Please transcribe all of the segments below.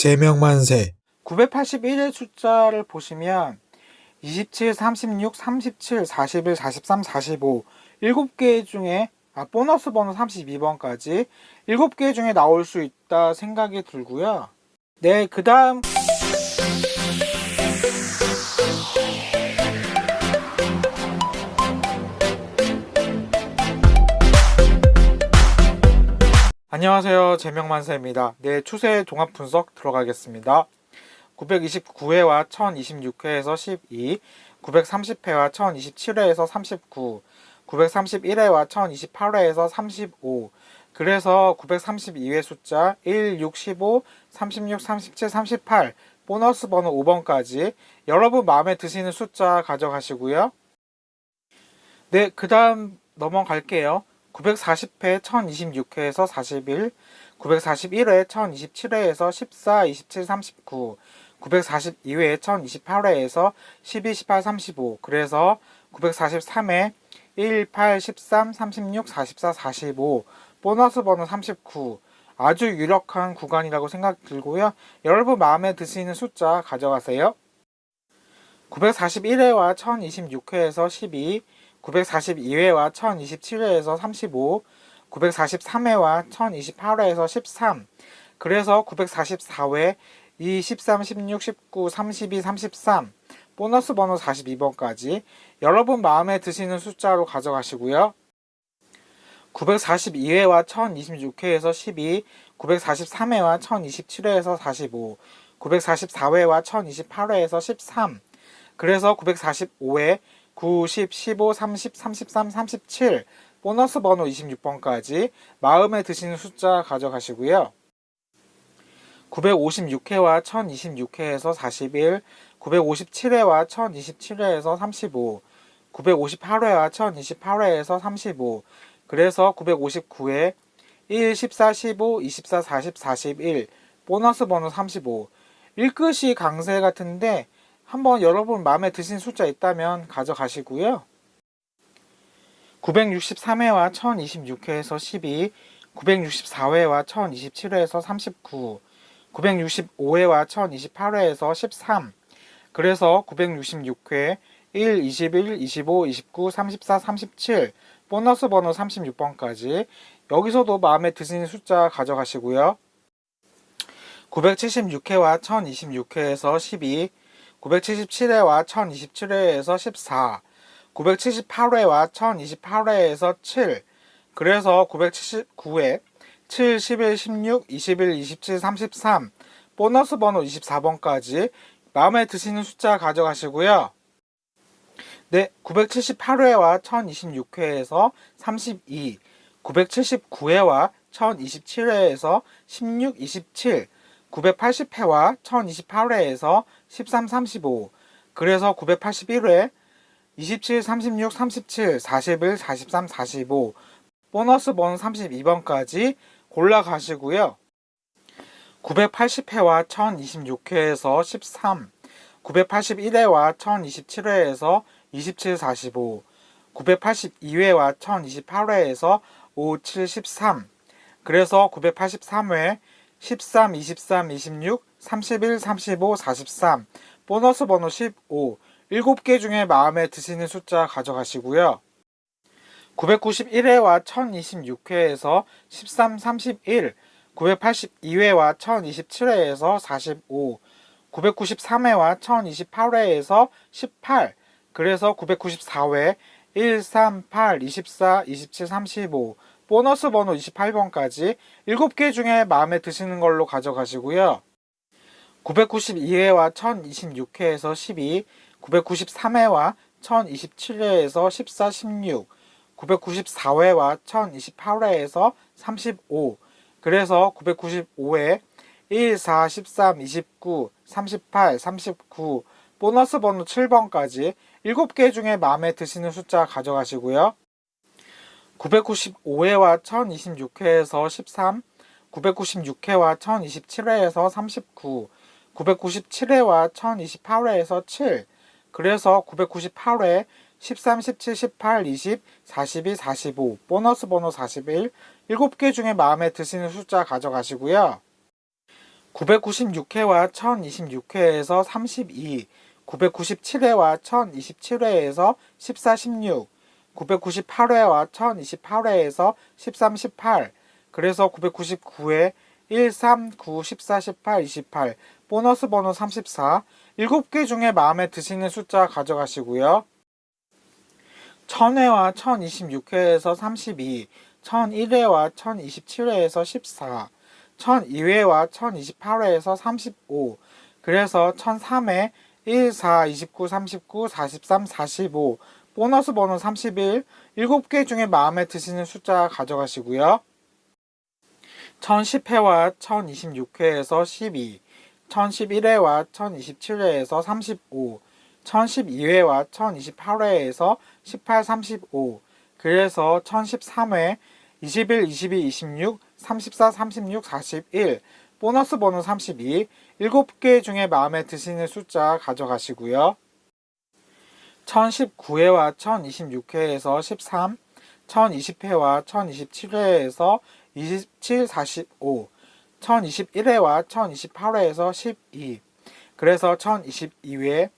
제명만세 981의 숫자를 보시면 27, 36, 37, 41, 43, 45 7개 중에 아, 보너스 번호 32번까지 7개 중에 나올 수 있다 생각이 들고요. 네, 그 다음 안녕하세요. 제명만세입니다. 네, 추세 종합 분석 들어가겠습니다. 929회와 1026회에서 12, 930회와 1027회에서 39, 931회와 1028회에서 35, 그래서 932회 숫자 1, 6, 15, 36, 37, 38, 보너스 번호 5번까지 여러분 마음에 드시는 숫자 가져가시고요. 네, 그 다음 넘어갈게요. 940회 1026회에서 41, 941회 1027회에서 14, 27, 39, 942회 1028회에서 12, 18, 35, 그래서 943회 1, 8, 13, 36, 44, 45, 보너스 번호 39, 아주 유력한 구간이라고 생각 들고요. 여러분 마음에 드시는 숫자 가져가세요. 941회와 1026회에서 12, 942회와 1027회에서 35, 943회와 1028회에서 13, 그래서 944회 2, 13, 16, 19, 32, 33, 보너스 번호 42번까지 여러분 마음에 드시는 숫자로 가져가시고요. 942회와 1026회에서 12, 943회와 1027회에서 45, 944회와 1028회에서 13, 그래서 945회 9, 10, 15, 30, 33, 37 보너스 번호 26번까지 마음에 드시는 숫자 가져가시고요. 956회와 1026회에서 41, 957회와 1027회에서 35, 958회와 1028회에서 35, 그래서 959회 1, 14, 15, 24, 40, 41 보너스 번호 35 일끝이 강세 같은데 한번 여러분 마음에 드신 숫자 있다면 가져가시고요. 963회와 1026회에서 12, 964회와 1027회에서 39, 965회와 1028회에서 13, 그래서 966회 1, 21, 25, 29, 34, 37 보너스 번호 36번까지 여기서도 마음에 드시는 숫자 가져가시고요. 976회와 1026회에서 12, 977회와 1027회에서 14, 978회와 1028회에서 7, 그래서 979회 7, 11, 16, 21, 27, 33, 보너스 번호 24번까지 마음에 드시는 숫자 가져가시고요. 네, 978회와 1026회에서 32, 979회와 1027회에서 16, 27, 980회와 1028회에서 13, 35, 그래서 981회 27, 36, 37, 41, 43, 45, 보너스 번 32번까지 골라 가시고요. 980회와 1026회에서 13, 981회와 1027회에서 27, 45, 982회와 1028회에서 5, 7, 13, 그래서 983회 13, 23, 26, 31, 35, 43, 보너스 번호 15, 7개 중에 마음에 드시는 숫자 가져가시고요. 991회와 1026회에서 13, 31, 982회와 1027회에서 45, 993회와 1028회에서 18, 그래서 994회 1, 3, 8, 24, 27, 35, 보너스 번호 28번까지 7개 중에 마음에 드시는 걸로 가져가시고요. 992회와 1026회에서 12, 993회와 1027회에서 14, 16, 994회와 1028회에서 35, 그래서 995회 1, 4, 13, 29, 38, 39, 보너스 번호 7번까지 7개 중에 마음에 드시는 숫자 가져가시고요. 995회와 1026회에서 13, 996회와 1027회에서 39, 997회와 1028회에서 7, 그래서 998회 13, 17, 18, 20, 42, 45, 보너스 번호 41, 7개 중에 마음에 드시는 숫자 가져가시고요. 996회와 1026회에서 32, 997회와 1027회에서 14, 16, 998회와 1028회에서 13, 18, 그래서 999회 1, 3, 9, 14, 18, 28, 보너스 번호 34, 7개 중에 마음에 드시는 숫자 가져가시고요. 1000회와 1026회에서 32, 1001회와 1027회에서 14, 1002회와 1028회에서 35, 그래서 1003회 1, 4, 29, 39, 43, 45, 보너스 번호 31, 7개 중에 마음에 드시는 숫자 가져가시고요. 1010회와 1026회에서 12, 1011회와 1027회에서 35, 1012회와 1028회에서 18, 35, 그래서 1013회 21, 22, 26, 34, 36, 41, 보너스 번호 32, 7개 중에 마음에 드시는 숫자 가져가시고요. 1019회와 1026회에서 13, 1020회와 1027회에서 27, 45, 1021회와 1028회에서 12, 그래서 1022회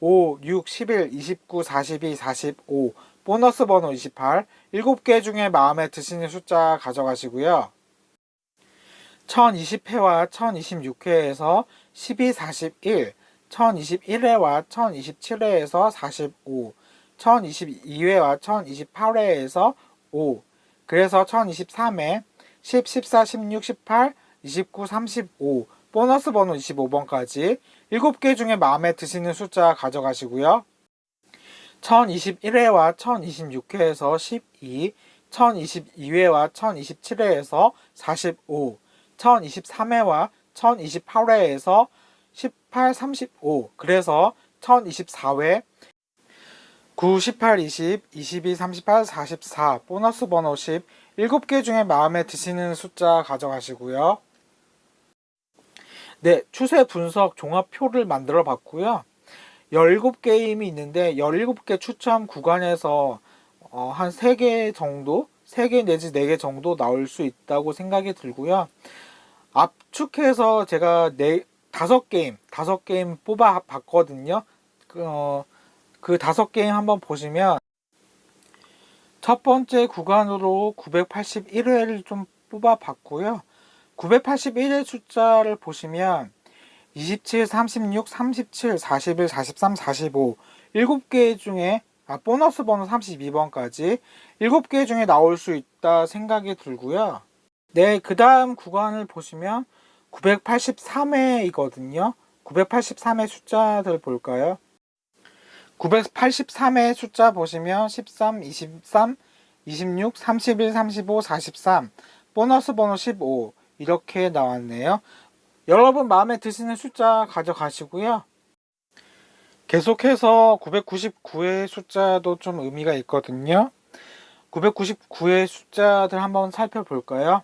5, 6, 11, 29, 42, 45, 보너스 번호 28, 7개 중에 마음에 드시는 숫자 가져가시고요. 1020회와 1026회에서 12, 41, 1021회와 1027회에서 45, 1022회와 1028회에서 5, 그래서 1023회 10, 14, 16, 18, 29, 35, 보너스 번호 25번까지 7개 중에 마음에 드시는 숫자 가져가시고요. 1021회와 1026회에서 12, 1022회와 1027회에서 45, 1023회와 1028회에서 18, 35, 그래서 1024회 9, 18, 20, 22, 38, 44, 보너스 번호 10, 7개 중에 마음에 드시는 숫자 가져가시고요. 네, 추세 분석 종합표를 만들어 봤고요. 17게임이 있는데 17개 추첨 구간에서 어, 한 3개 정도, 3개 내지 4개 정도 나올 수 있다고 생각이 들고요. 압축해서 제가 네, 5게임, 5게임 뽑아 봤거든요. 그, 어, 그 5게임 한번 보시면 첫 번째 구간으로 981회를 좀 뽑아 봤고요. 981의 숫자를 보시면 27, 36, 37, 41, 43, 45 7개 중에 아, 보너스 번호 32번까지 7개 중에 나올 수 있다 생각이 들고요. 네, 그 다음 구간을 보시면 983회이거든요. 983회 숫자들 볼까요? 983회 숫자 보시면 13, 23, 26, 31, 35, 43, 보너스 번호 15 이렇게 나왔네요. 여러분 마음에 드시는 숫자 가져가시고요. 계속해서 999의 숫자도 좀 의미가 있거든요. 999의 숫자들 한번 살펴볼까요?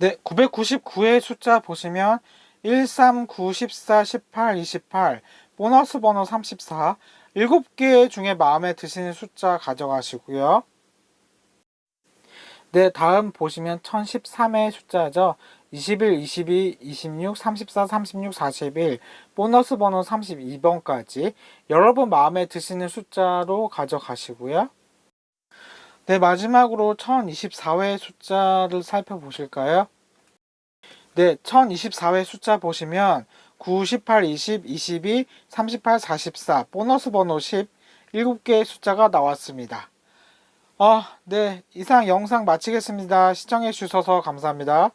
네, 999의 숫자 보시면 1, 3, 9, 14, 18, 28, 보너스 번호 34, 7개 중에 마음에 드시는 숫자 가져가시고요. 네, 다음 보시면 1013의 숫자죠. 21, 22, 26, 34, 36, 41, 보너스 번호 32번까지 여러분 마음에 드시는 숫자로 가져가시고요. 네, 마지막으로 1024회 숫자를 살펴보실까요? 네, 1024회 숫자 보시면 9, 18, 20, 22, 38, 44, 보너스 번호 10, 7개의 숫자가 나왔습니다. 아, 네, 이상 영상 마치겠습니다. 시청해 주셔서 감사합니다.